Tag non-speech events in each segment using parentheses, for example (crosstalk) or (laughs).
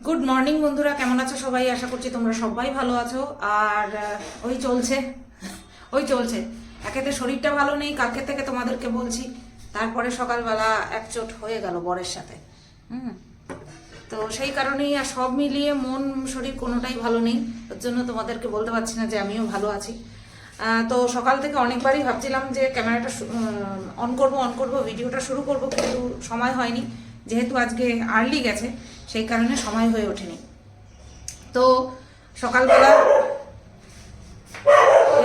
Good morning বন্ধুরা। কেমন আছো সবাই? আশা করছি তোমরা সবাই ভালো আছো। আর ওই চলছে। (laughs) ওই চলছে। একেতে শরীরটা ভালো নেই, কালকে থেকে তোমাদেরকে বলছি। তারপরে সকালবেলা একচোট হয়ে গেল বরের সাথে। হুম। তো সেই কারণেই আর সব মিলিয়ে মন, শরীর কোনোটাই ভালো নেই। ওর জন্য তোমাদেরকে বলতে পারছি না যে আমিও ভালো আছি। তো সকাল থেকে অনেকবারই ভাবছিলাম যে ক্যামেরাটা অন করব অন করব, ভিডিওটা শুরু করব, কিন্তু সময় হয়নি। যেহেতু আজকে আর্লি গেছে সেই কারণে সময় হয়ে ওঠেনি। তো সকালবেলা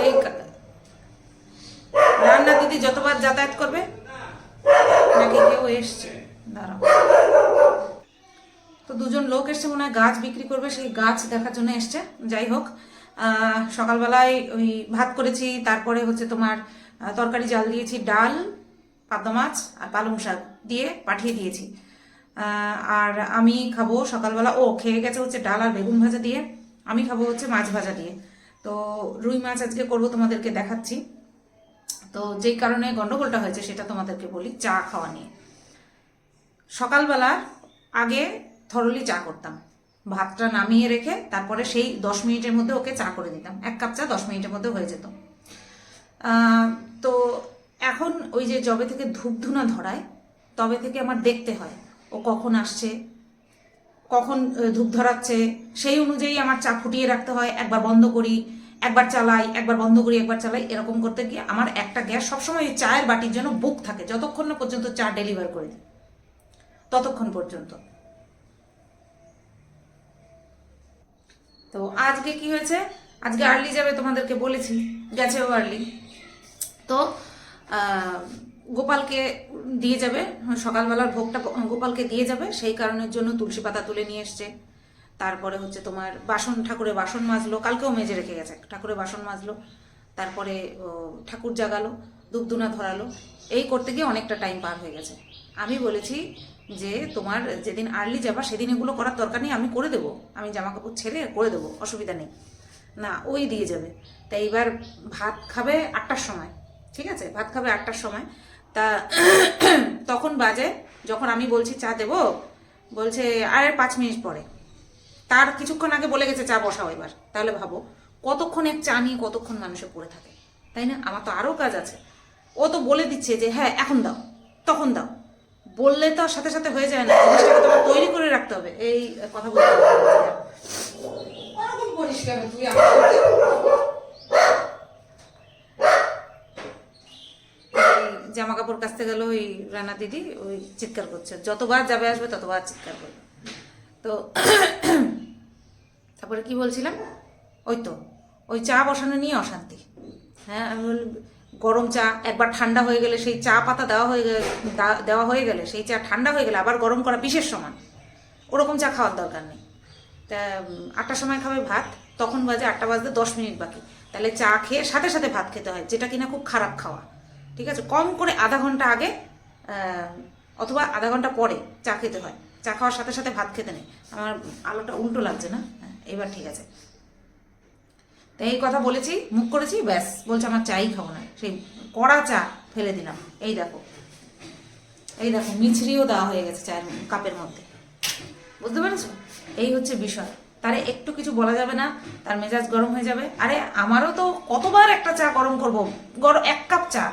এই রান্না দিদি যতবার যাতায়াত করবে, নাকি কেউ এসছে? দাঁড়াও। তো দুজন লোক এসছে, মনে হয় গাছ বিক্রি করবে, সেই গাছ দেখার জন্য এসছে। যাই হোক সকালবেলায় ওই ভাত করেছি, তারপরে হচ্ছে তোমার তরকারি জাল দিয়েছি, ডাল, পাবদা মাছ আর পালং শাক দিয়ে পাঠিয়ে দিয়েছি। আর আমি খাব সকালবেলা, ও খেয়ে গেছে হচ্ছে ডাল আর বেগুন ভাজা দিয়ে, আমি খাব হচ্ছে মাছ ভাজা দিয়ে। তো রুই মাছ আজকে করব তোমাদেরকে দেখাচ্ছি। তো যেই কারণে গন্ডগোলটা হয়েছে সেটা তোমাদেরকে বলি, চা খাওয়া নিয়ে। সকালবেলা আগে থরলি চা করতাম। ভাতটা নামিয়ে রেখে তারপরে সেই দশ মিনিটের মধ্যে ওকে চা করে দিতাম। এক কাপ চা দশ মিনিটের মধ্যে হয়ে যেত। তো এখন ওই যে জবে থেকে ধূপ ধুনা ধরায়, তবে থেকে আমার দেখতে হয়। ও কখন আসছে, কখন ধূপ ধরাচ্ছে, সেই অনুযায়ী আমার চা ফুটিয়ে রাখতে হয়, একবার বন্ধ করি, একবার চালাই, একবার বন্ধ করি, একবার চালাই, এরকম করতে গিয়ে আমার একটা গ্যাস সবসময় ওই চায়ের বাটির জন্য বুক থাকে, যতক্ষণ না পর্যন্ত চা ডেলিভার করে দিই, ততক্ষণ পর্যন্ত। তো আজকে কি হয়েছে? আজকে আর্লি যাবে তোমাদেরকে বলেছি গেছেও আর্লি তো গোপালকে দিয়ে যাবে সকালবেলার ভোগটা গোপালকে দিয়ে যাবে, সেই কারণের জন্য তুলসী পাতা তুলে নিয়ে এসছে। তারপরে হচ্ছে তোমার বাসন ঠাকুরে বাসন মাজলো, কালকেও মেজে রেখে গেছে ঠাকুরে বাসন মাজলো, তারপরে ঠাকুর জাগালো দুধদুনা ধরালো, এই করতে গিয়ে অনেকটা টাইম পার হয়ে গেছে। আমি বলেছি যে তোমার যেদিন আর্লি যাবা, সেদিন এগুলো করার দরকার নেই, আমি করে দেবো। আমি জামা কাপড় ছেড়ে করে দেবো, অসুবিধা নেই। না, ওই দিয়ে যাবে। তা এইবার ভাত খাবে আটটার সময়, ঠিক আছে? ভাত খাবে আটটার সময়। তা (clears throat) তখন বাজে, যখন আমি বলছি চা দেবো, বলছে আর পাঁচ মিনিট পরে। তার কিছুক্ষণ আগে বলে গেছে চা বসাও এবার, তাহলে ভাবো কতক্ষণ এক চা নিয়ে কতক্ষণ মানুষে পড়ে থাকে? তাই না? আমার তো আরও কাজ আছে। ও তো বলে দিচ্ছে যে হ্যাঁ এখন দাও, তখন দাও। বললে তো সাথে সাথে হয়ে যায় না, জিনিসটাকে তোমার তৈরি করে রাখতে হবে, এই কথা বলতে হবে। ওরকম করিস কেন তুই আমার সাথে? এই জামা কাপড় কাচতে গেল ওই রানা দিদি, ওই চিৎকার করছে। যতবার যাবে আসবে, ততবার চিৎকার করবে। তো (clears throat) তারপরে কি বলছিলাম? ওই তো, ওই চা বসানো নিয়ে অশান্তি। হ্যাঁ আমি গরম চা, একবার ঠান্ডা হয়ে গেলে সেই চা পাতা দেওয়া হয়ে গেলে দেওয়া হয়ে গেলে সেই চা ঠান্ডা হয়ে গেলে আবার গরম করা বিশেষ সমান। ওরকম চা খাওয়ার দরকার নেই। তা আটটার সময় খাবে ভাত, তখন বাজে আটটা বাজতে দশ মিনিট বাকি। তাহলে চা খেয়ে সাথে সাথে ভাত খেতে হয়, যেটা কিনা খুব খারাপ খাওয়া। ঠিক আছে? কম করে আধা ঘণ্টা আগে অথবা আধা ঘণ্টা পরে চা খেতে হয়। চা খাওয়ার সাথে সাথে ভাত খেতে নেই। আমার আলোটা উল্টো লাগছে না? হ্যাঁ, এবার ঠিক আছে। তো এই কথা বলেছি মুখ করেছি ব্যাস। বলছে আমার চাই খাব না। সেই কড়া চা ফেলে দিলাম। এই দেখো। এই দেখো মিছরিও দেওয়া হয়ে গেছে চায়ের কাপের মধ্যে। বুঝতে পেরেছ? এই হচ্ছে বিষয়। তারে একটু কিছু বলা যাবে না তার মেজাজ গরম হয়ে যাবে। আরে আমারও তো কতবার একটা চা গরম করব। গরম এক কাপ চা।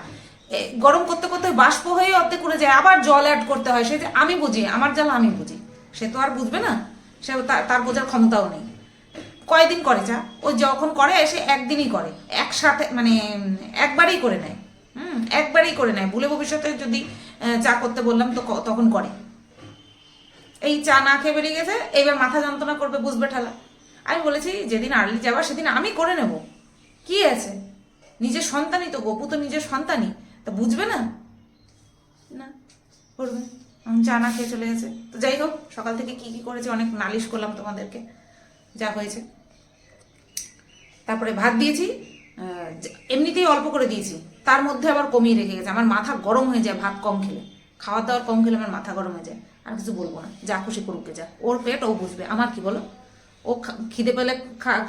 গরম করতে করতে বাষ্প হয়ে অর্ধেক করে যায়, আবার জল অ্যাড করতে হয়। সে যে আমি বুঝি, আমার জ্বালা আমি বুঝি। সে তো আর বুঝবে না। সে তার- বোঝার ক্ষমতাও নেই। কয়দিন করে চা ও যখন করে এসে একদিনই করে। একসাথে মানে একবারেই করে নেয়। হুম, একবারেই করে নেয়। ভুলে ভবিষ্যতে যদি চা করতে বললাম, তো তখন করে। এই চা না খেয়ে বেরিয়ে গেছে এইবার মাথা যন্ত্রণা করবে, বুঝবে ঠেলা। আমি বলেছি, যেদিন আর্লি যাবা, সেদিন আমি করে নেব। কি আছে? নিজের সন্তানই তো গপু তো নিজের সন্তানই। তা বুঝবে না? না, করবে। চা না খেয়ে চলে গেছে। তো যাই হোক, সকাল থেকে কি কি করেছে অনেক নালিশ করলাম তোমাদেরকে, যা হয়েছে। তারপরে ভাত দিয়েছি এমনিতেই অল্প করে দিয়েছি। তার মধ্যে আবার কমিয়ে রেখে গেছে। আমার মাথা গরম হয়ে যায় ভাত কম খেলে। খাওয়া দাওয়ার কম খেলে আমার মাথা গরম হয়ে যায়। আর কিছু বলব না। যা খুশি করুকে যা। ওর পেট, ও বুঝবে। আমার কি বলো? ও খিদে পেলে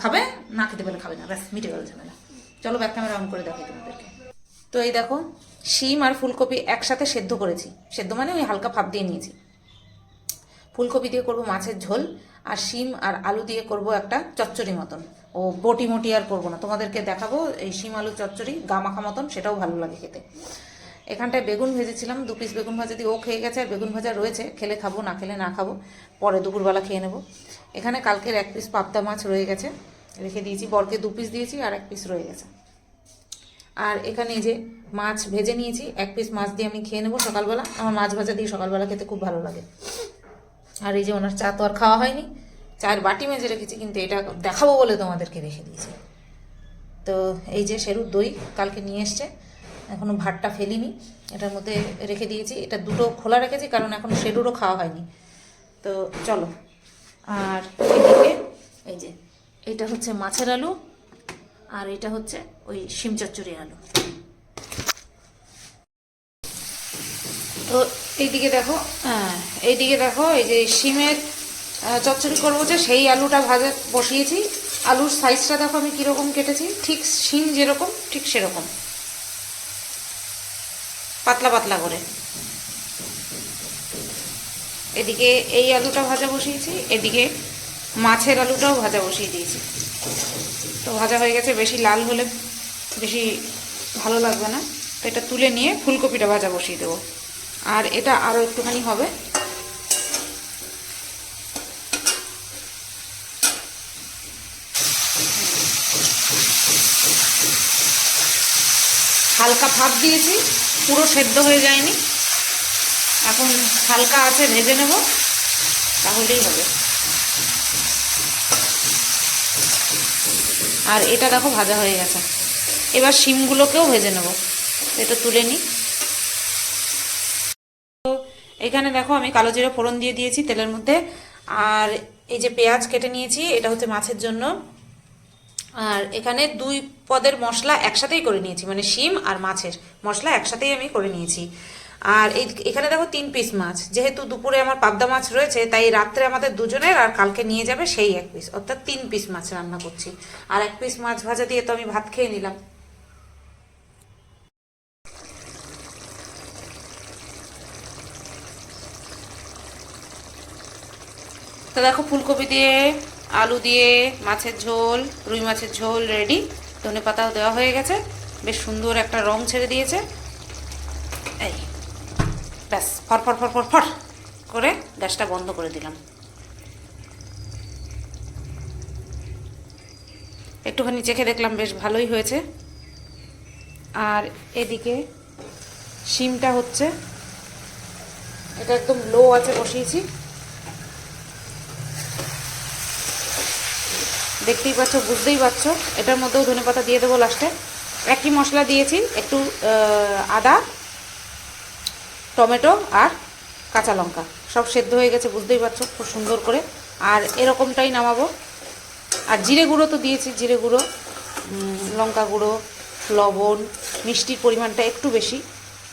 খাবে? না খেতে পেলে খাবে না। ব্যাস, মিটে গেল ঝামেলা। চলো ব্যাক ক্যামেরা অন করে দেখাই তোমাদেরকে। তো এই দেখো, শিম আর ফুলকপি একসাথে সেদ্ধ করেছি। সেদ্ধ মানে ওই হালকা ভাপ দিয়ে নিয়েছি। ফুলকপি দিয়ে করব মাছের ঝোল, আর শিম আর আলু দিয়ে করব একটা চচ্চড়ি মতন। ও বটি মটি আর করব না, তোমাদেরকে দেখাবো এই শিম আলু চচ্চড়ি, গামাখা মতন, সেটাও ভালো লাগে খেতে। এখানটায় বেগুন ভেজেছিলাম, দু পিস বেগুন ভাজা দিয়ে। ও খেয়ে গেছে, আর বেগুন ভাজা রয়েছে, খেলে খাব, না খেলে না খাব, পরে দুপুরবেলা খেয়ে নেব। এখানে কালকের এক পিস পাবদা মাছ রয়ে গেছে, রেখে দিয়েছি, বরকে দু পিস দিয়েছি, আর এক পিস রয়ে গেছে। আর এখানে এই যে মাছ ভেজে নিয়েছি, এক পিস মাছ দিয়ে আমি খেয়ে নেব সকালবেলা। আমার মাছ ভাজা দিয়ে সকালবেলা খেতে খুব ভালো লাগে। আর এই যে ওনার চা তো আর খাওয়া হয়নি, চায়ের বাটি মেজে রেখেছি, কিন্তু এটা দেখাবো বলে তোমাদেরকে রেখে দিয়েছি। তো এই যে সেরুর দই কালকে নিয়ে এসছে এখনও ভাতটা ফেলিনি। এটার মধ্যে রেখে দিয়েছি, এটা দুটো খোলা রেখেছি, কারণ এখন সেরুরও খাওয়া হয়নি। তো চলো, আর এদিকে এই যে, এটা হচ্ছে মাছের আলু। আর এটা হচ্ছে ওই শিম চচ্চড়ি আলু। তো এইদিকে দেখো হ্যাঁ এইদিকে দেখো, এই যে শিমের চচ্চড়ি করব যে সেই আলুটা ভাজা বসিয়েছি। আলুর সাইজটা দেখো আমি কীরকম কেটেছি, ঠিক শিম যেরকম, ঠিক সেরকম। পাতলা পাতলা করে। এদিকে এই আলুটা ভাজা বসিয়েছি, এদিকে মাছের আলুটাও ভাজা বসিয়ে দিয়েছি। তো ভাজা হয়ে গেছে, বেশি লাল হলে বেশি ভালো লাগবে না। তো এটা তুলে নিয়ে ফুলকপিটা ভাজা বসিয়ে দেবো। আর এটা আরও একটুখানি হবে। হালকা ভাপ দিয়েছি, পুরো সেদ্ধ হয়ে যায়নি। এখন হালকা আছে, ভেজে নেব, তাহলেই হবে। আর এটা দেখো ভাজা হয়ে গেছে। এবার শিমগুলোকেও ভেজে নেব। এটা তুলে নিই। তো এখানে দেখো আমি কালো জিরে ফোড়ন দিয়ে দিয়েছি তেলের মধ্যে। আর এই যে পেঁয়াজ কেটে নিয়েছি, এটা হচ্ছে মাছের জন্য। আর এখানে দুই পদের মশলা একসাথেই করে নিয়েছি মানে শিম আর মাছের মশলা একসাথেই আমি করে নিয়েছি। আর এই এখানে দেখো তিন পিস মাছ। যেহেতু দুপুরে আমার পাবদা মাছ রয়েছে, তাই রাত্রে আমাদের দুজনের আর কালকে নিয়ে যাবে সেই এক পিস অর্থাৎ তিন পিস মাছ রান্না করছি। আর এক পিস মাছ ভাজা দিয়ে তো আমি ভাত খেয়ে নিলাম। তো দেখো ফুলকপি দিয়ে, আলু দিয়ে, মাছের ঝোল, রুই মাছের ঝোল রেডি ধনে পাতাও দেওয়া হয়ে গেছে। বেশ সুন্দর একটা রং ছেড়ে দিয়েছে। এই। ব্যাস, ফর ফর ফর ফর ফর করে গ্যাসটা বন্ধ করে দিলাম। একটুখানি চেখে দেখলাম বেশ ভালোই হয়েছে। আর এদিকে শিমটা হচ্ছে, এটা একদম লো আছে বসিয়েছি। দেখতেই পাচ্ছ, বুঝতেই পারছ, এটার মধ্যেও ধনে পাতা দিয়ে দেবো লাস্টে। একই মশলা দিয়েছি, একটু আদা টমেটো আর কাঁচা লঙ্কা। সব সেদ্ধ হয়ে গেছে, বুঝতেই পারছ, খুব সুন্দর করে। আর এরকমটাই নামাবো। আর জিরে গুঁড়ো তো দিয়েছি, জিরে গুঁড়ো লঙ্কা গুঁড়ো, লবণ, মিষ্টির পরিমাণটা একটু বেশি,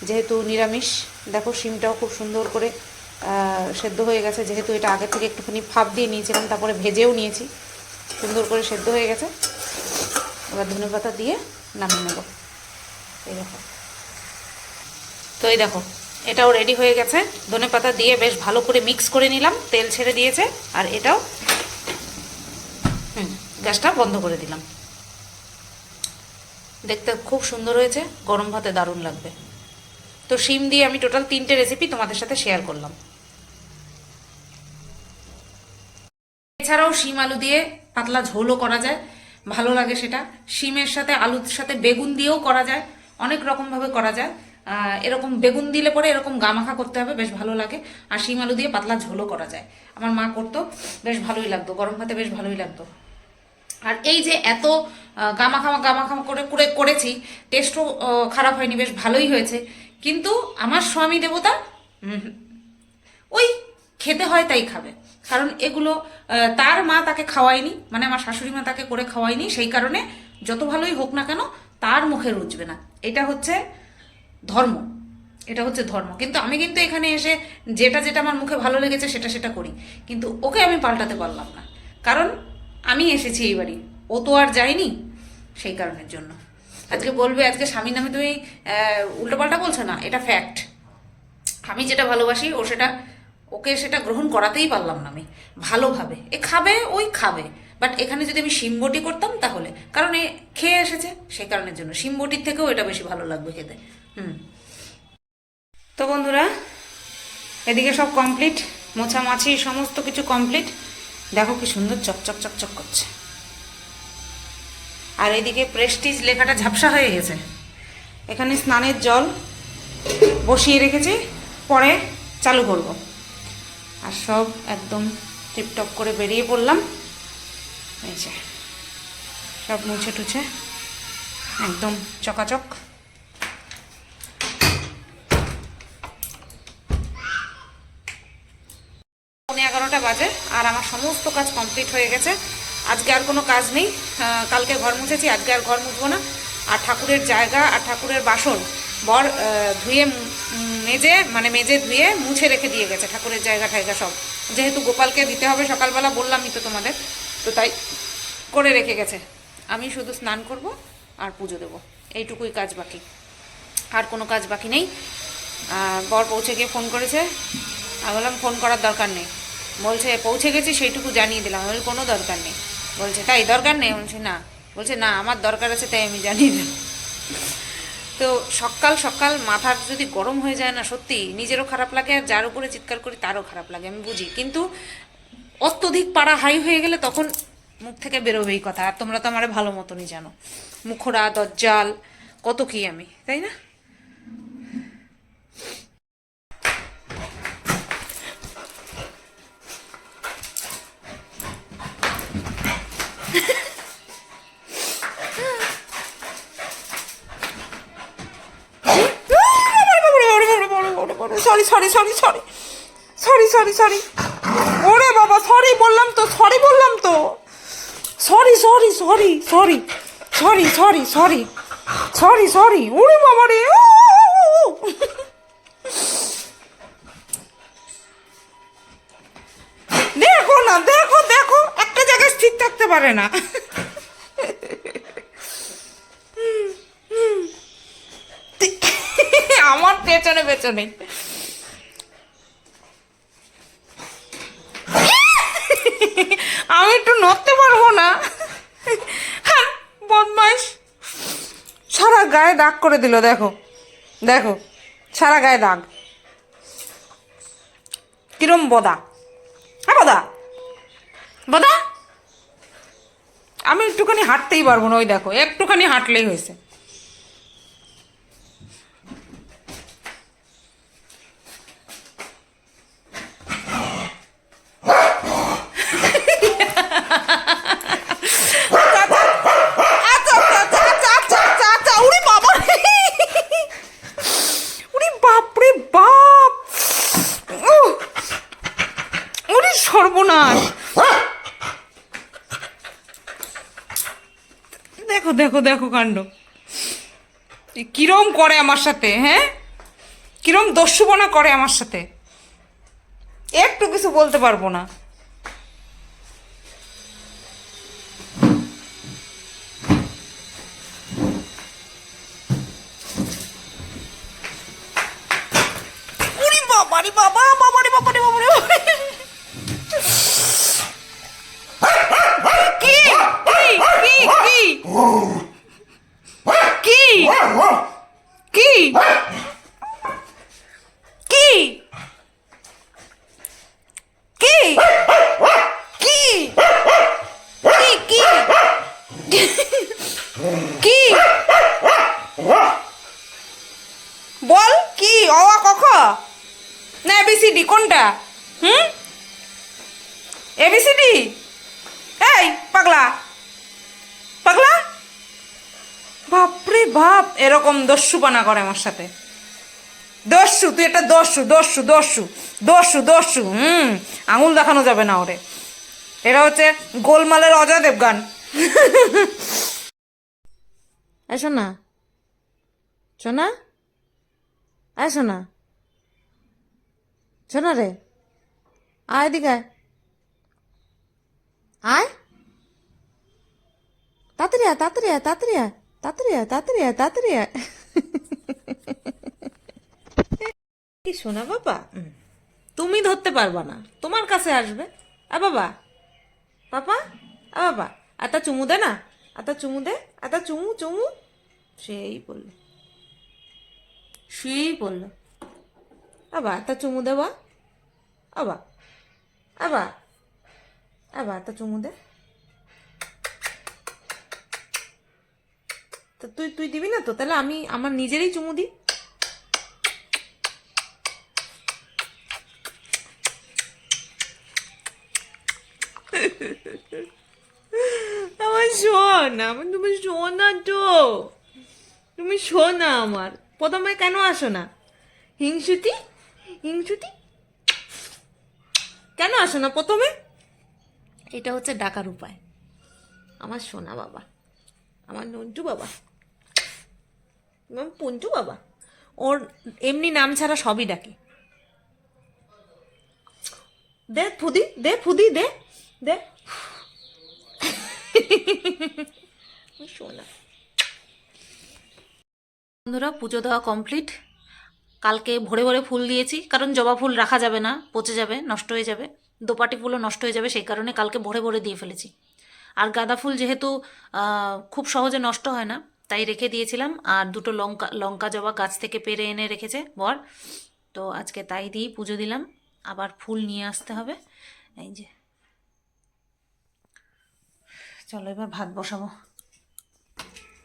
যেহেতু নিরামিষ। দেখো, শিমটাও খুব সুন্দর করে সেদ্ধ হয়ে গেছে। যেহেতু এটা আগে থেকে একটুখানি ফাপ দিয়ে নিয়েছিলাম, তারপরে ভেজেও নিয়েছি। সুন্দর করে সেদ্ধ হয়ে গেছে। এবার ধনে পাতা দিয়ে নামিয়ে নেব। এই দেখো। তো এই দেখো এটাও রেডি হয়ে গেছে। ধনে পাতা দিয়ে বেশ ভালো করে মিক্স করে নিলাম, তেল ছেড়ে দিয়েছে, আর এটাও, হুম, গ্যাসটা বন্ধ করে দিলাম। দেখতে খুব সুন্দর হয়েছে, গরম ভাতে দারুণ লাগবে। তো শিম দিয়ে আমি টোটাল তিনটে রেসিপি তোমাদের সাথে শেয়ার করলাম। এছাড়াও শিম আলু দিয়ে পাতলা ঝোলও করা যায়, ভালো লাগে সেটা। শিমের সাথে, আলুর সাথে বেগুন দিয়েও করা যায়, অনেক রকমভাবে করা যায়। এরকম বেগুন দিলে পরে এরকম গামাখা করতে হবে, বেশ ভালো লাগে। আর শিম আলু দিয়ে পাতলা ঝোলও করা যায়। আমার মা করতো, বেশ ভালোই লাগতো, গরম ভাতে বেশ ভালোই লাগতো। আর এই যে এত গামাখামা গামাখামা করে করে করেছি টেস্টও খারাপ হয়নি, বেশ ভালোই হয়েছে। কিন্তু আমার স্বামী দেবতা ওই খেতে হয় তাই খাবে। কারণ এগুলো তার মা তাকে খাওয়ায়নি মানে আমার শাশুড়ি মা তাকে করে খাওয়ায়নি, সেই কারণে যত ভালোই হোক না কেন, তার মুখে রুচবে না। এটা হচ্ছে ধর্ম। এটা হচ্ছে ধর্ম। কিন্তু আমি কিন্তু এখানে এসে যেটা যেটা আমার মুখে ভালো লেগেছে, সেটা সেটা করি। কিন্তু ওকে আমি পাল্টাতে পারলাম না। কারণ আমি এসেছি এই বাড়ি। ও তো আর যায়নি সেই কারণের জন্য। আজকে বলবে, আজকে স্বামীর নামে তুমি উল্টোপাল্টা বলছো না, এটা ফ্যাক্ট আমি যেটা ভালোবাসি, ও সেটা, ওকে সেটা গ্রহণ করাতেই পারলাম না আমি। ভালোভাবে। এ খাবে, ওই খাবে। বাট এখানে যদি আমি শিমবটি করতাম তাহলে। কারণ এ খেয়ে এসেছে সেই কারণের জন্য। শিমবটির থেকেও এটা বেশি ভালো লাগবে খেতে। হুম। তো বন্ধুরা, এদিকে সব কমপ্লিট মোছামাছি সমস্ত কিছু কমপ্লিট দেখো কি সুন্দর চকচক চকচক করছে। আর এদিকে প্রেস্টিজ লেখাটা ঝাপসা হয়ে গেছে। এখানে স্নানের জল বসিয়ে রেখেছি, পরে চালু করব। আর সব একদম টিপটপ করে বেরিয়ে পড়লাম। এই যে, সব মুছে টুছে, একদম চকাচক। এগারোটা বাজে আর আমার সমস্ত কাজ কমপ্লিট হয়ে গেছে। আজকে আর কোনো কাজ নেই। কালকে ঘর মুছেছি, আজকে আর ঘর মুছবো না। আর ঠাকুরের জায়গা আর ঠাকুরের বাসন বর ধুয়ে মেজে মানে মেজে ধুয়ে মুছে রেখে দিয়ে গেছে ঠাকুরের জায়গা ঠায়গা সব। যেহেতু গোপালকে দিতে হবে সকালবেলা, বললামই তো তোমাদের। তো তাই করে রেখে গেছে। আমি শুধু স্নান করব আর পুজো দেবো। এইটুকুই কাজ বাকি। আর কোনো কাজ বাকি নেই। বর পৌঁছে গিয়ে ফোন করেছে। আমি বললাম, ফোন করার দরকার নেই। বলছে, পৌঁছে গেছি, সেইটুকু জানিয়ে দিলাম। আমি কোনো দরকার নেই। বলছে, তাই দরকার নেই? বলছে, না। বলছে, না, আমার দরকার আছে, তাই আমি জানিয়ে দিলাম। তো সকাল সকাল মাথা যদি গরম হয়ে যায় না, সত্যি, নিজেরও খারাপ লাগে, আর যার উপরে চিৎকার করি, তারও খারাপ লাগে, আমি বুঝি। কিন্তু অত্যধিক পাড়া হাই হয়ে গেলে তখন মুখ থেকে বেরোবেই কথা। আর তোমরা তো আমার ভালো মতনই জানো। মুখরা, দজ্জাল, কত কি আমি, তাই না? Sorry sorry sorry sorry sorry sorry sorry ওরে বাবা সরি বললাম তো সরি বললাম তো। Sorry sorry sorry sorry sorry sorry sorry sorry sorry ওরে বাবা রে। দেখো না, দেখো দেখো, একটা জায়গায় স্থির থাকতে পারে না। আমার পেছনে পেছনে আমি একটু নড়তে পারব না হ্যাঁ, বদমাইশ সারা গায়ে দাগ করে দিল, দেখো। দেখো সারা গায়ে দাগ। কিরম বদা। হ্যাঁ বদা? বদা? আমি একটুখানি হাঁটতেই পারব না, ওই দেখো, একটুখানি হাঁটলেই হয়েছে। দেখো দেখো কাণ্ড। কিরম করে আমার সাথে হ্যাঁ? কিরম দস্যুপনা করে আমার সাথে। একটু কিছু বলতে পারব না। না এবিসিডি কোনটা? হুম? এবিসিডি এই, পাগলা। পাগলা? বাপরে বাপ, এরকম দস্যুপানা করে আমার সাথে। দস্যু, তুই একটা দস্যু দস্যু দস্যু দস্যু দস্যু, হুম, আঙুল দেখানো যাবে না ওরে। এটা হচ্ছে গোলমালের অজয় দেবগান। আসো না। শোনা আয় শোনা শোনা রে। আয় এদিকে আয়। তাড়াতাড়ি আয় তাড়াতাড়ি আয় তাড়াতাড়ি আয় তাড়াতাড়ি আয় তাড়াতাড়ি আয় কি শোনা বাবা? তুমি ধরতে পারবা না। তোমার কাছে আসবে। আ বাবা। পাপা? আ বাবা। এত চুমু দে না। এত চুমু দে। এত চুমু চুমু। সেই বলল। সেই বলল। আবা এত চুমু দে বা আবা আবা আবা এত চুমু দে। তো তুই তুই দিবি না তো? তাহলে আমি আমার নিজেরই চুমু দিই। আমার শোন আমার তুমি শোনা তো। তুমি শোনা আমার। প্রথমে কেন আসো না? হিংসুতি? হিংসুতি কেন আসো না প্রথমে? এটা হচ্ছে ডাকার উপায়। আমার সোনা বাবা। আমার নন্টু বাবা। পঞ্চু বাবা। ওর এমনি নাম ছাড়া সবই ডাকে। দে ফুদি দে ফুদি দে দে। সোনা। বন্ধুরা পুজো দেওয়া কমপ্লিট কালকে ভোরে ভোরে ফুল দিয়েছি, কারণ জবা ফুল রাখা যাবে না, পচে যাবে, নষ্ট হয়ে যাবে, দোপাটি ফুলও নষ্ট হয়ে যাবে, সেই কারণে কালকে ভোরে ভোরে দিয়ে ফেলেছি। আর গাঁদা ফুল যেহেতু খুব সহজে নষ্ট হয় না, তাই রেখে দিয়েছিলাম, আর দুটো লঙ্কা লঙ্কা জবা গাছ থেকে পেরে এনে রেখেছে বর। তো আজকে তাই দিয়েই পুজো দিলাম, আবার ফুল নিয়ে আসতে হবে, এই যে। চলো এবার ভাত বসাবো।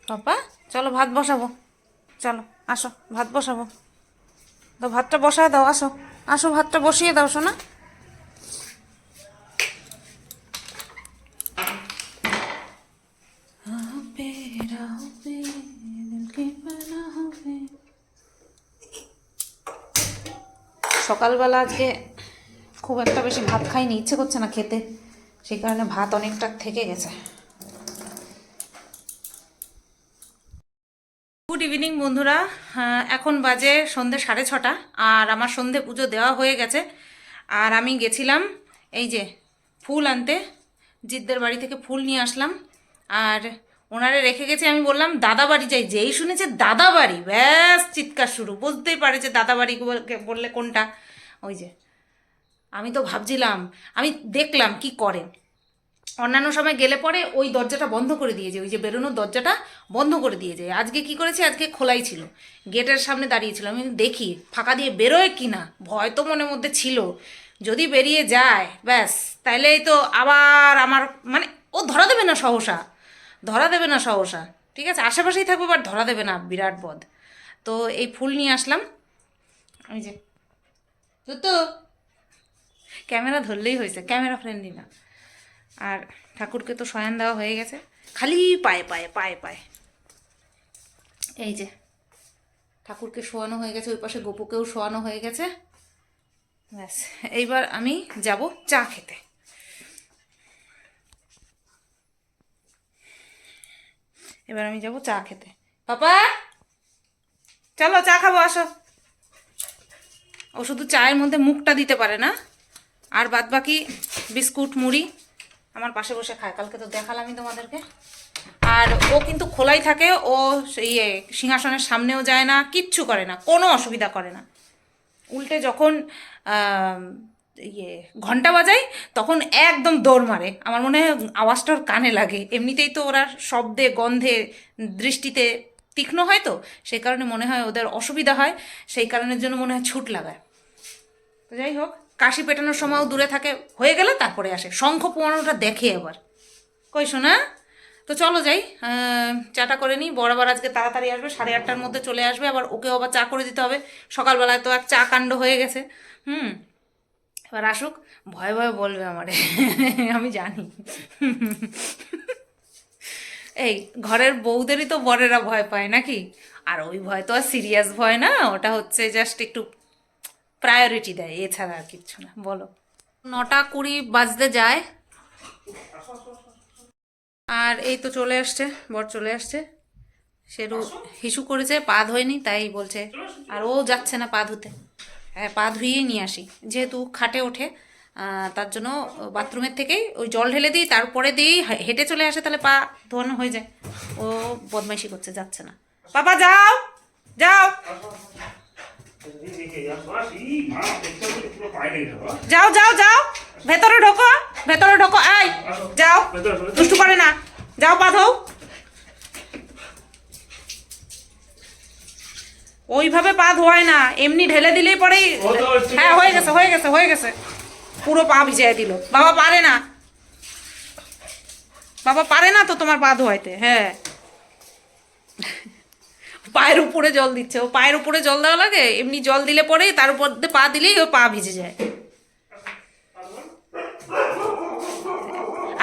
পাপা, চলো ভাত বসাবো, চলো, আসো, ভাত বসাবো। তো ভাতটা বসায় দাও, আসো। আসো, ভাতটা বসিয়ে দাও শোনা সকালবেলা আজকে খুব একটা বেশি ভাত খাইনি, ইচ্ছে করছে না খেতে। সেই কারণে ভাত অনেকটা থেকে গেছে। ইভিনিং বন্ধুরা। এখন বাজে সন্ধে সাড়ে ছটা, আর আমার সন্ধে পুজো দেওয়া হয়ে গেছে। আর আমি গেছিলাম এই যে ফুল আনতে, জিদ্দের বাড়ি থেকে ফুল নিয়ে আসলাম। আর ওনারে রেখে গেছে, আমি বললাম, দাদা বাড়ি যাই। যেই শুনেছে, দাদা বাড়ি। ব্যাস, চিৎকার শুরু। বুঝতেই পারে যে দাদা বাড়ি বললে কোনটা। ওই যে, আমি তো ভাবছিলাম, আমি দেখলাম কি করে অন্যান্য সময় গেলে পরে ওই দরজাটা বন্ধ করে দিয়ে যায়, ওই যে বেরোনোর দরজাটা বন্ধ করে দিয়ে যায়। আজকে কি করেছে? আজকে খোলাই ছিল। গেটের সামনে দাঁড়িয়েছিল আমি দেখি, ফাঁকা দিয়ে বেরোয় কি না? ভয় তো মনের মধ্যে ছিল। যদি বেরিয়ে যায়, ব্যাস তাইলেই তো আবার আমার মানে ও ধরা দেবে না সহসা, ধরা দেবে না সহসা। ঠিক আছে, আশেপাশেই থাকবে বাট ধরা দেবে না, বিরাট বদ। তো এই ফুল নিয়ে আসলাম। ওই যে তো ক্যামেরা ধরলেই হয়েছে, ক্যামেরা ফ্রেন্ডলি না। আর ঠাকুরকে তো শয়ান দেওয়া হয়ে গেছে। খালি পায়ে পায়ে পায়ে পায়ে। এই যে, ঠাকুরকে শোয়ানো হয়ে গেছে, ওই পাশে গোপুকেও শোয়ানো হয়ে গেছে। ব্যাস, এইবার আমি যাব চা খেতে। এবার আমি যাব চা খেতে। পাপা, চলো চা খাব, আসো। ও শুধু চায়ের মধ্যে মুখটা দিতে পারে না, আর বাদ বাকি বিস্কুট, মুড়ি আমার পাশে বসে খায়। কালকে তো দেখালামই তোমাদেরকে। আর ও কিন্তু খোলাই থাকে, ও ইয়ে সিংহাসনের সামনেও যায় না, কিচ্ছু করে না, কোনো অসুবিধা করে না। উল্টে যখন ইয়ে ঘণ্টা বাজাই তখন একদম দৌড় মারে। আমার মনে হয় আওয়াজটা ওর কানে লাগে। এমনিতেই তো ওরা শব্দে, গন্ধে, দৃষ্টিতে তীক্ষ্ণ হয় তো, সেই কারণে মনে হয় ওদের অসুবিধা হয়। সেই কারণের জন্য মনে হয় ছুট লাগায়। তো যাই হোক কাশি পেটানোর সময়ও দূরে থাকে, হয়ে গেলে তারপরে আসে। শঙ্খ পোয়ানোটা দেখে আবার কই শোনা তো চলো যাই চাটা করে নিই। বরাবর আজকে তাড়াতাড়ি আসবে, সাড়ে আটটার মধ্যে চলে আসবে। আবার ওকে আবার চা করে দিতে হবে। সকালবেলায় তো এক চা কাণ্ড হয়ে গেছে। হুম, এবার আসুক। ভয়ে ভয়ে বলবে আমারে। আমি জানি। এই, ঘরের বউদেরই তো বরেরা ভয় পায় নাকি? আর ওই ভয় তো আর সিরিয়াস ভয় না। ওটা হচ্ছে জাস্ট একটু প্রায়োরিটি দেয়, এছাড়া আর কিচ্ছু না। বলো। নটা কুড়ি বাজতে যায়। আর এই তো চলে আসছে, বর চলে আসছে। সেরু হিসু করেছে পা ধোয়নি তাই বলছে, আর ও যাচ্ছে না পা ধুতে হ্যাঁ পা ধুয়েই নিয়ে আসি। যেহেতু খাটে ওঠে তার জন্য বাথরুমের থেকেই ওই জল ঢেলে দিই, তারপরে দিয়েই হেঁটে চলে আসে, তাহলে পা ধোয়ানো হয়ে যায়। ও বদমাইশি করছে, যাচ্ছে না। বাবা, যাও! যাও! যাও যাও যাও। ভেতরে ঢোকো ভেতরে ঢোকো। আয় যাও। দুষ্টু করে না। যাও পা ধোও ওইভাবে পা ধোয়ায় না। এমনি ঢেলে দিলেই পরেই হ্যাঁ হয়ে গেছে হয়ে গেছে হয়ে গেছে। পুরো পা ভিজিয়ে দিল। বাবা পারে না। বাবা পারে না তো তোমার পা ধোয়াইতে হ্যাঁ। পায়ের উপরে জল দিচ্ছে। ও পায়ের উপরে জল দেওয়া লাগে, এমনি জল দিলে পরেই তার উপর পা দিলেই ও পা ভিজে যায়।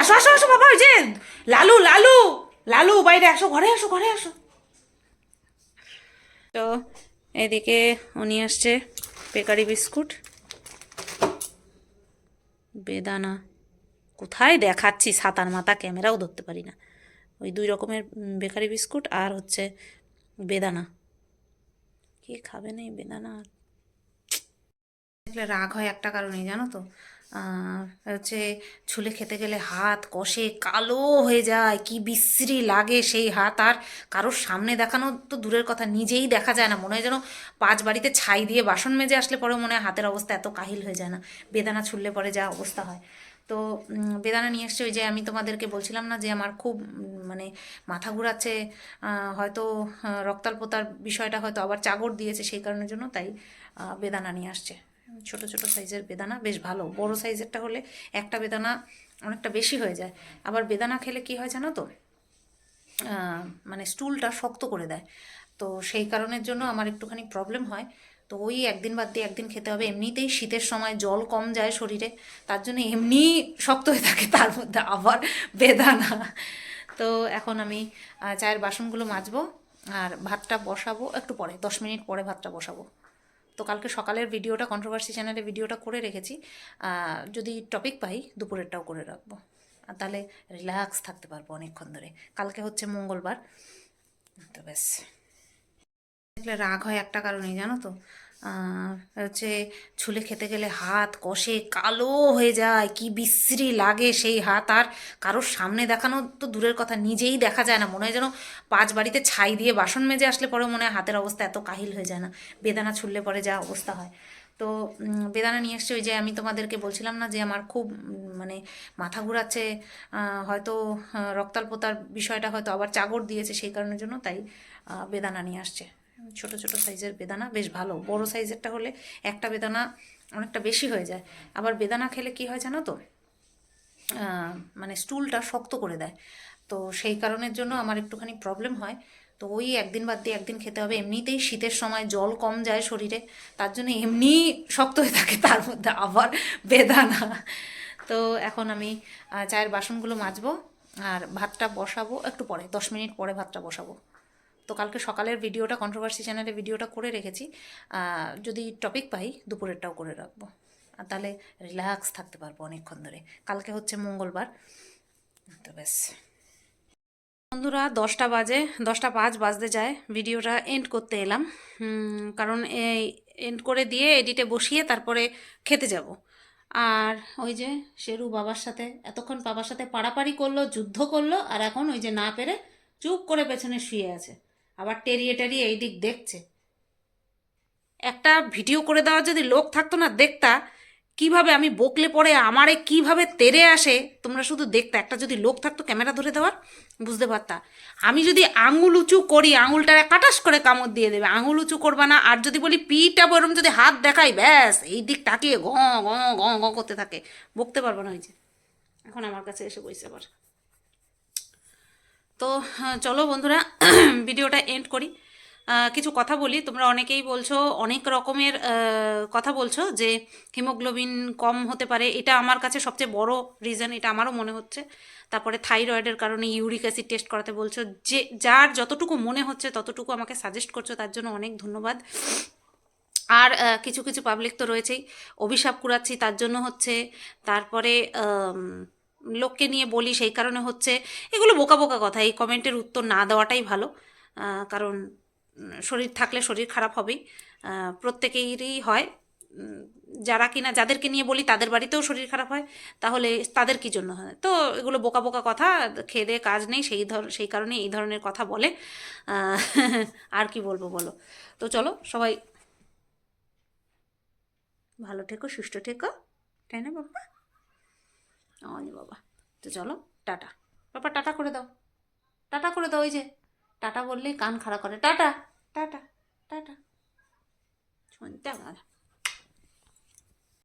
আসো আসো আসো বাবা, ওই যে লালু লালু লালু, বাইরে আসো, ঘরে আসো ঘরে আসো। তো এদিকে উনি আসছে বেকারি বিস্কুট। বেদানা, কোথায় দেখাচ্ছি সাতার মাথা, ক্যামেরাও ধরতে পারি না। ওই দুই রকমের বেকারি বিস্কুট আর হচ্ছে বেদানা। কে খাবে না এই বেদানা? দেখলে রাগ হয় একটা কারণে জানো তো? হচ্ছে ছুলে খেতে গেলে হাত কষে কালো হয়ে যায়, কি বিশ্রী লাগে সেই হাত। আর কারোর সামনে দেখানো তো দূরের কথা, নিজেই দেখা যায় না। মনে হয় যেন পাঁচ বাড়িতে ছাই দিয়ে বাসন মেজে আসলে পরে মনে হয় হাতের অবস্থা এত কাহিল হয়ে যায় না। বেদানা ছুললে পরে যা অবস্থা হয়। তো বেদানা নিয়ে এসছে ওই যে আমি তোমাদেরকে বলছিলাম না যে আমার খুব মানে মাথা ঘুরাচ্ছে হয়তো রক্তাল্পতার বিষয়টা হয়তো আবার চাগর দিয়েছে সেই কারণের জন্য, তাই বেদানা নিয়ে আসছে। ছোট ছোট সাইজের বেদানা, বেশ ভালো। বড় সাইজেরটা হলে একটা বেদানা অনেকটা বেশি হয়ে যায়। আবার বেদানা খেলে কি হয় জানো তো? মানে স্টুলটা শক্ত করে দেয়। তো সেই কারণের জন্য আমার একটুখানি প্রবলেম হয়। তো ওই একদিন বাদ দিয়ে একদিন খেতে হবে। এমনিতেই শীতের সময় জল কম যায় শরীরে, তার জন্য এমনি শক্ত হয়ে থাকে, তার মধ্যে আবার বেদানা। তো এখন আমি চায়ের বাসনগুলো মাজবো আর ভাতটা বসাবো, একটু পরে, দশ মিনিট পরে ভাতটা বসাবো। তো কালকে সকালের ভিডিওটা কন্ট্রোভার্সি চ্যানেলে ভিডিওটা করে রেখেছি। যদি টপিক পাই, দুপুরেরটাও করে রাখব। আর তাহলে রিল্যাক্স থাকতে পারব অনেকক্ষণ ধরে। কালকে হচ্ছে মঙ্গলবার। তো ব্যাস। দেখলে রাগ হয় একটা কারণে জানো তো? হচ্ছে ছুলে খেতে গেলে হাত কষে কালো হয়ে যায়, কি বিশ্রী লাগে সেই হাত। আর কারোর সামনে দেখানো তো দূরের কথা, নিজেই দেখা যায় না। মনে হয় যেন পাঁচ বাড়িতে ছাই দিয়ে বাসন মেজে আসলে পরে মনে হয় হাতের অবস্থা এত কাহিল হয়ে যায় না। বেদানা ছুললে পরে যা অবস্থা হয়। তো বেদানা নিয়ে এসছে ওই যে আমি তোমাদেরকে বলছিলাম না যে আমার খুব মানে মাথা ঘুরাচ্ছে হয়তো রক্তাল্পতার বিষয়টা হয়তো আবার চাগর দিয়েছে সেই কারণের জন্য, তাই বেদানা নিয়ে আসছে। ছোট ছোট সাইজের বেদানা, বেশ ভালো। বড় সাইজেরটা হলে একটা বেদানা অনেকটা বেশি হয়ে যায়। আবার বেদানা খেলে কি হয় জানো তো? মানে স্টুলটা শক্ত করে দেয়। তো সেই কারণের জন্য আমার একটুখানি প্রবলেম হয়। তো ওই একদিন বাদ দিয়ে একদিন খেতে হবে। এমনিতেই শীতের সময় জল কম যায় শরীরে। তার জন্য এমনি শক্ত হয়ে থাকে। তার মধ্যে আবার বেদানা। তো এখন আমি চায়ের বাসনগুলো মাজবো আর ভাতটা বসাবো একটু পরে। দশ মিনিট পরে ভাতটা বসাবো। তো কালকে সকালের ভিডিওটা কন্ট্রোভার্সি চ্যানেলে ভিডিওটা করে রেখেছি। যদি টপিক পাই, দুপুরেরটাও করে রাখব। আর তাহলে রিল্যাক্স থাকতে পারব অনেকক্ষণ ধরে। কালকে হচ্ছে মঙ্গলবার। তো ব্যাস। বন্ধুরা, দশটা বাজে, দশটা পাঁচ বাজতে যায়। ভিডিওটা এন্ড করতে এলাম। কারণ এই এন্ড করে দিয়ে এডিটে বসিয়ে তারপরে খেতে যাব। আর ওই যে শেরু বাবার সাথে, এতক্ষণ বাবার সাথে পাড়াপাড়ি করল, যুদ্ধ করল, আর এখন ওই যে না পেরে চুপ করে পেছনে শুয়ে আছে। আবার টেরিয়ে টেরিয়ে এই দিক দেখছে। একটা ভিডিও করে দেওয়ার যদি লোক থাকতো না, দেখতা, কীভাবে আমি বকলে পরে আমারে কীভাবে তেরে আসে, তোমরা শুধু দেখতে। একটা যদি লোক থাকতো ক্যামেরা ধরে দেওয়ার, বুঝতে পারতা। আমি যদি আঙুল উঁচু করি আঙুলটা কাটাস করে কামড় দিয়ে দেবে। আঙুল উঁচু করবা না, আর যদি বলি পিঠটা বরম যদি হাত দেখাই, ব্যাস, এই দিক তাকিয়ে গ গ গ গ করতে থাকে। বকতে পারব না ওই যে। এখন আমার কাছে এসে বইছে আবার। তো চলো বন্ধুরা, (clears throat) ভিডিওটা এন্ড করি। কিছু কথা বলি। তোমরা অনেকেই বলছো, অনেক রকমের কথা বলছো যে হিমোগ্লোবিন কম হতে পারে। এটা আমার কাছে সবচেয়ে বড় রিজন এটা আমারও মনে হচ্ছে। তারপরে থাইরয়েডের কারণে ইউরিক অ্যাসিড টেস্ট করাতে বলছো। যে, যার যতটুকু মনে হচ্ছে, ততটুকু আমাকে সাজেস্ট করছ, তার জন্য অনেক ধন্যবাদ। আর কিছু কিছু পাবলিক তো রয়েছেই। অভিশাপ কুড়াচ্ছি, তার জন্য হচ্ছে। তারপরে লোককে নিয়ে বলি, সেই কারণে হচ্ছে এগুলো বোকা বোকা কথা। এই কমেন্টের উত্তর না দেওয়াটাই ভালো। কারণ শরীর থাকলে শরীর খারাপ হবেই। প্রত্যেকেরই হয়। যারা কিনা যাদেরকে নিয়ে বলি, তাদের বাড়িতেও শরীর খারাপ হয়। তাহলে তাদের কি জন্য হয়? তো এগুলো বোকা বোকা কথা, খেয়ে দেয়ে কাজ নেই, সেই ধর, সেই কারণে এই ধরনের কথা বলে। (laughs) আর কি বলব বলো? তো চলো, সবাই ভালো থেকো, সুস্থ থেকো। তাই না বাবা? অনে বাবা। তো চলো, টাটা। বাবা, টাটা করে দাও। টাটা করে দাও, ওই যে। টাটা বললেই কান খাড়া করে। টাটা। টাটা। টাটা। শুনতে আমার